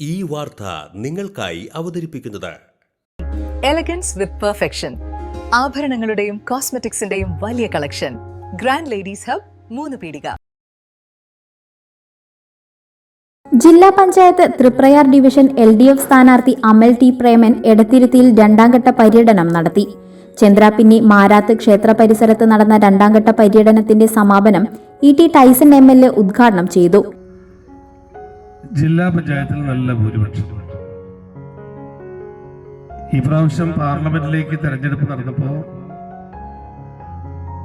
ഈ വാർത്ത നിങ്ങൾക്കായി അവതരിപ്പിക്കുന്നത്. എലഗൻസ് വിത്ത് പെർഫെക്ഷൻ ആഭരണങ്ങളുടെയും കോസ്മെറ്റിക്സിന്റെയും വലിയ കളക്ഷൻ ഗ്രാൻഡ് ലേഡീസ് ഹബ് മൂന്ന് പീടിക. ജില്ലാ panchayat Triprayar division L D F സ്ഥാനാർത്ഥി അമൽ ടി പ്രേമൻ എടത്തിരുത്തിയിൽ രണ്ടാംഘട്ട പര്യടനം നടത്തി. ചന്ദ്രാപിന്നി മാരാത്ത് ക്ഷേത്ര പരിസരത്ത് നടന്ന രണ്ടാംഘട്ട പര്യടനത്തിന്റെ സമാപനം E T Tyson M L A ഉദ്ഘാടനം ചെയ്തു. ജില്ലാ പഞ്ചായത്തിൽ നല്ല ഭൂരിപക്ഷം. ഈ പ്രാവശ്യം പാർലമെന്റിലേക്ക് തെരഞ്ഞെടുപ്പ് നടന്നപ്പോൾ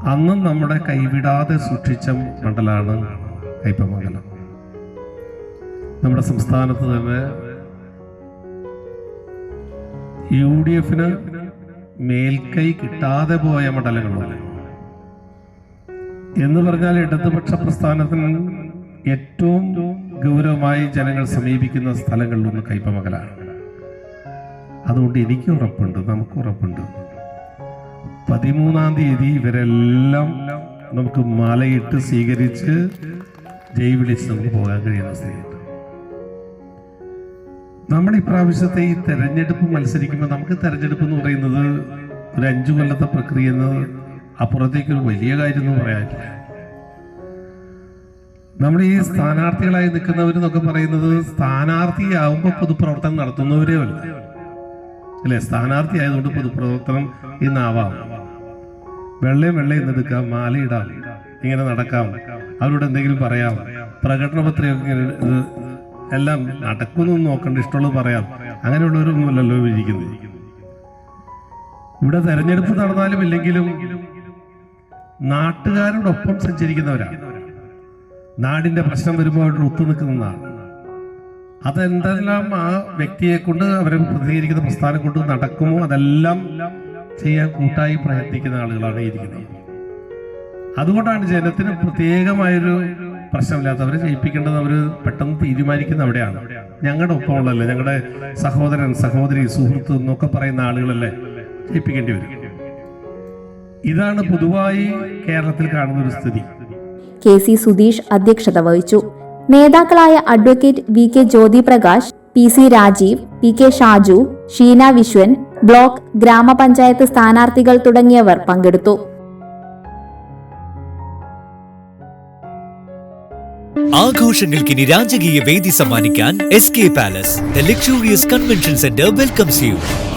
അന്നും നമ്മുടെ കൈവിടാതെ സൂക്ഷിച്ച മണ്ഡലമാണ് കൈപ്പമംഗലം നമ്മുടെ സംസ്ഥാനത്ത് തന്നെ യു ഡി എഫിന് മേൽക്കൈ കിട്ടാതെ പോയ മണ്ഡലങ്ങളുണ്ട്. എന്ന് പറഞ്ഞാൽ ഇടതുപക്ഷ പ്രസ്ഥാനത്തിന് ഏറ്റവും ഗൗരവമായി ജനങ്ങൾ സമീപിക്കുന്ന സ്ഥലങ്ങളിലൊന്ന് കൈപ്പമകലാണ്. അതുകൊണ്ട് എനിക്ക് ഉറപ്പുണ്ട് നമുക്ക് ഉറപ്പുണ്ട്. പതിമൂന്നാം തീയതി ഇവരെല്ലാം നമുക്ക് മാലയിട്ട് സ്വീകരിച്ച് ജയ് വിളിച്ച് നമുക്ക് പോകാൻ കഴിയുന്ന സ്ഥിതിയുണ്ട്. നമ്മൾ ഇപ്രാവശ്യത്തെ ഈ തെരഞ്ഞെടുപ്പ് മത്സരിക്കുമ്പോൾ നമുക്ക് തെരഞ്ഞെടുപ്പ് എന്ന് പറയുന്നത് ഒരു അഞ്ചു കൊല്ലത്തെ പ്രക്രിയ എന്ന് അപ്പുറത്തേക്ക് ഒരു വലിയ കാര്യം എന്ന് പറയാനില്ല. നമ്മൾ ഈ സ്ഥാനാർത്ഥികളായി നിൽക്കുന്നവരെന്നൊക്കെ പറയുന്നത് സ്ഥാനാർത്ഥിയാവുമ്പോൾ പൊതുപ്രവർത്തനം നടത്തുന്നവരേ അല്ല. അല്ലെ? സ്ഥാനാർത്ഥി ആയതുകൊണ്ട് പൊതുപ്രവർത്തനം ഇന്നാവാം. വെള്ളയും വെള്ളയും എടുക്കാം മാലയിടാം ഇങ്ങനെ നടക്കാം. അവരോട് എന്തെങ്കിലും പറയാം. പ്രകടന പത്രികയൊക്കെ എല്ലാം നടക്കുന്നു നോക്കണ്ട ഇഷ്ടമുള്ളത് പറയാം. അങ്ങനെയുള്ളവരൊന്നുമല്ലല്ലോ ഇരിക്കുന്നത്. ഇവിടെ തെരഞ്ഞെടുപ്പ് നടന്നാലും ഇല്ലെങ്കിലും നാട്ടുകാരോടൊപ്പം സഞ്ചരിക്കുന്നവരാണ്. നാടിന്റെ പ്രശ്നം വരുമ്പോൾ അവരുടെ ഒത്തു നിൽക്കുന്നതാണ് അതെന്തെല്ലാം ആ വ്യക്തിയെ കൊണ്ട് അവരെ പ്രതികരിക്കുന്ന പ്രസ്ഥാനം കൊണ്ട് നടക്കുമോ അതെല്ലാം ചെയ്യാൻ കൂട്ടായി പ്രയത്നിക്കുന്ന ആളുകളാണ് ഇരിക്കുന്നത്. അതുകൊണ്ടാണ് ജനത്തിന് പ്രത്യേകമായൊരു പ്രശ്നമില്ലാത്ത അവരെ ജയിപ്പിക്കേണ്ടത് അവർ പെട്ടെന്ന് തീരുമാനിക്കുന്ന അവിടെയാണ്. ഞങ്ങളുടെ ഒപ്പമുള്ളല്ലേ ഞങ്ങളുടെ സഹോദരൻ സഹോദരി സുഹൃത്ത് എന്നൊക്കെ പറയുന്ന ആളുകളല്ലേ ജയിപ്പിക്കേണ്ടി വരും. ഇതാണ് പൊതുവായി കേരളത്തിൽ കാണുന്ന ഒരു സ്ഥിതി. കെ സി സുധീഷ് അധ്യക്ഷത വഹിച്ചു. നേതാക്കളായ advocate V K Jyothi Prakash P C Rajeev P K Shaju Sheena Viswan block ഗ്രാമപഞ്ചായത്ത് സ്ഥാനാർത്ഥികൾ തുടങ്ങിയവർ പങ്കെടുത്തു. ആഘോഷങ്ങൾക്കിനി രാജകീയ വേദി സമ്മാനിക്കാൻ S K palace the luxurious convention centre welcomes you